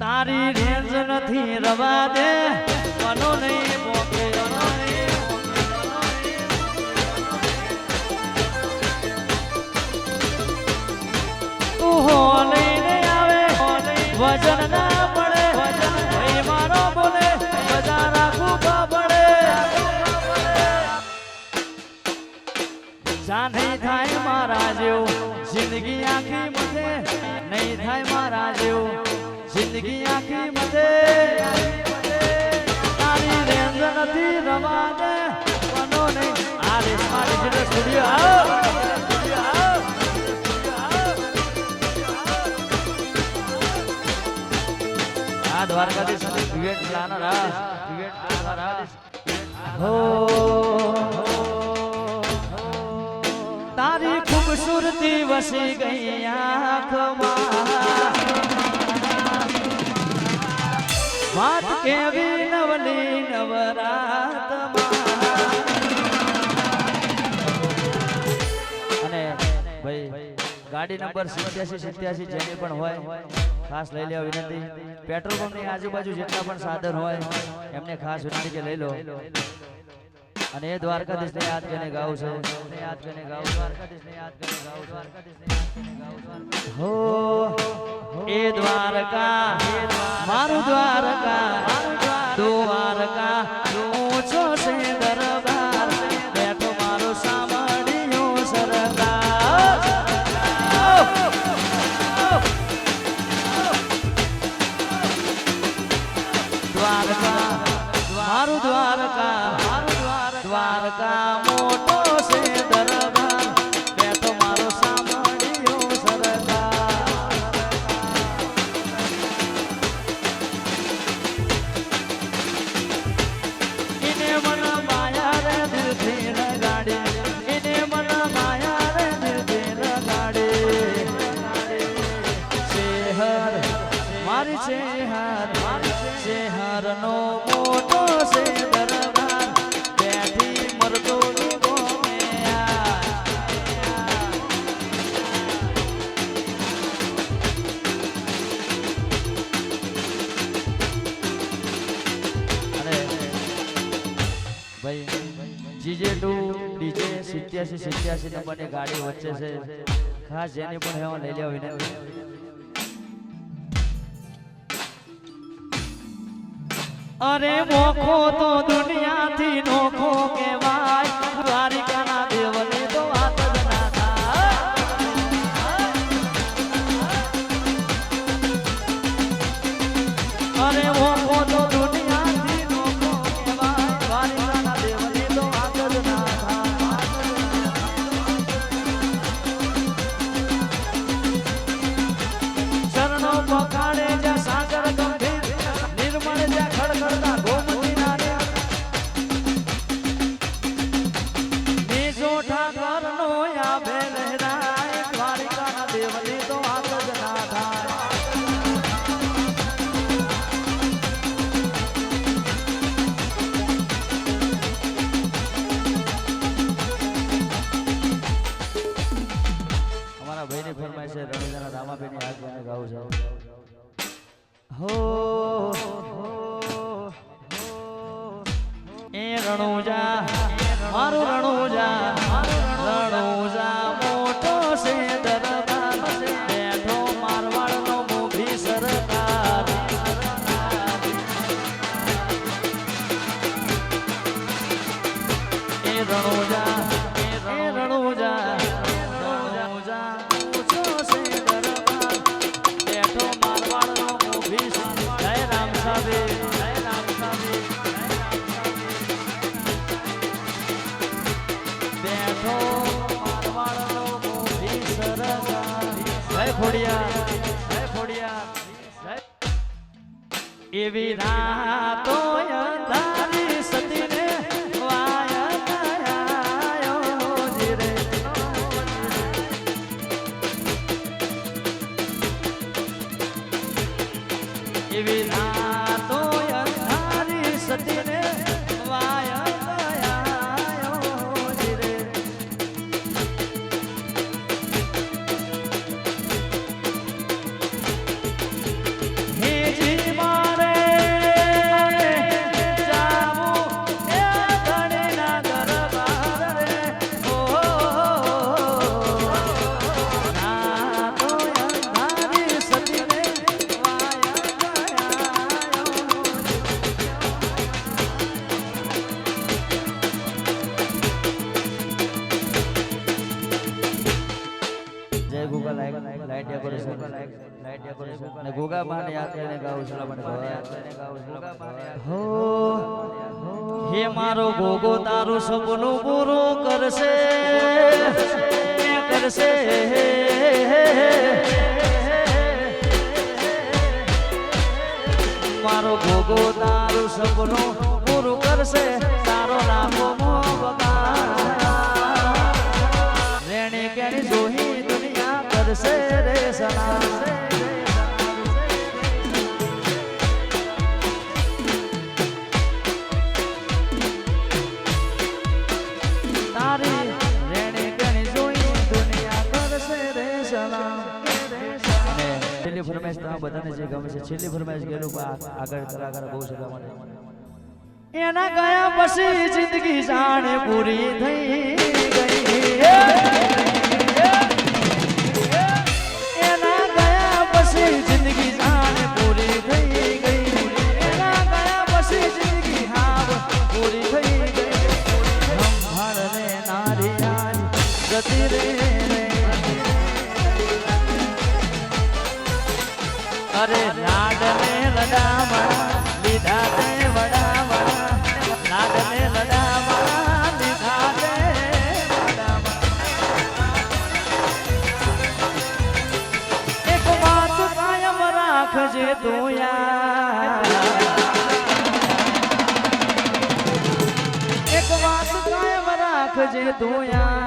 તારી રેન્જ નથી રવા દે. મધે તારી રેન્જ નથી રવા દે નહીં. આ રે સ્ટુડિયો આવો. સ્ટુડિયો આવો તારી ખૂબસૂરતી વસી ગઈ આંખમાં. વાત કેવી નવલી અને ભાઈ, ગાડી નંબર સિત્યાસી સિત્યાસી જેની પણ હોય, ખાસ લઈ લેવા વિનંતી. પેટ્રોલ પંપની આજુબાજુ જેટલા પણ સાધન હોય, એમને ખાસ વિનંતી કે લઈ લો. અને એ દ્વારકાધીશને યાદ કરીને ગાવું છે. હો, એ દ્વારકા. મારું દ્વારકા. ભાઈ, જીજે ટુ, ડીજે, સિત્યાસી સિત્યાસી નંબરની ગાડી વચ્ચે છે. ખાસ જેને પણ હેવા લઈ લેવા વિનંતી. અરે મોખો તો દુનિયાથી નોખો કહેવાય. હો એ રણુજા. જય એવી રાતો માને યાદ કરીને ગાઉં છું મને હો હે. મારો ગોગો તારું સપનું પૂરું કરશે. કરશે. મારો ગોગો તારું સપનું પૂરું કરશે. તારો લાખો રેણી એના ગયા પછી જિંદગી જાણે પૂરી થઈ ગઈ. ગતિ રે અરે નાદ ને લડામણા લીધા તે વડામણા નાદ ને લડામણા લીધા તે એક વાત કાયમ રાખજે તું એક વાત કાયમ રાખજે તું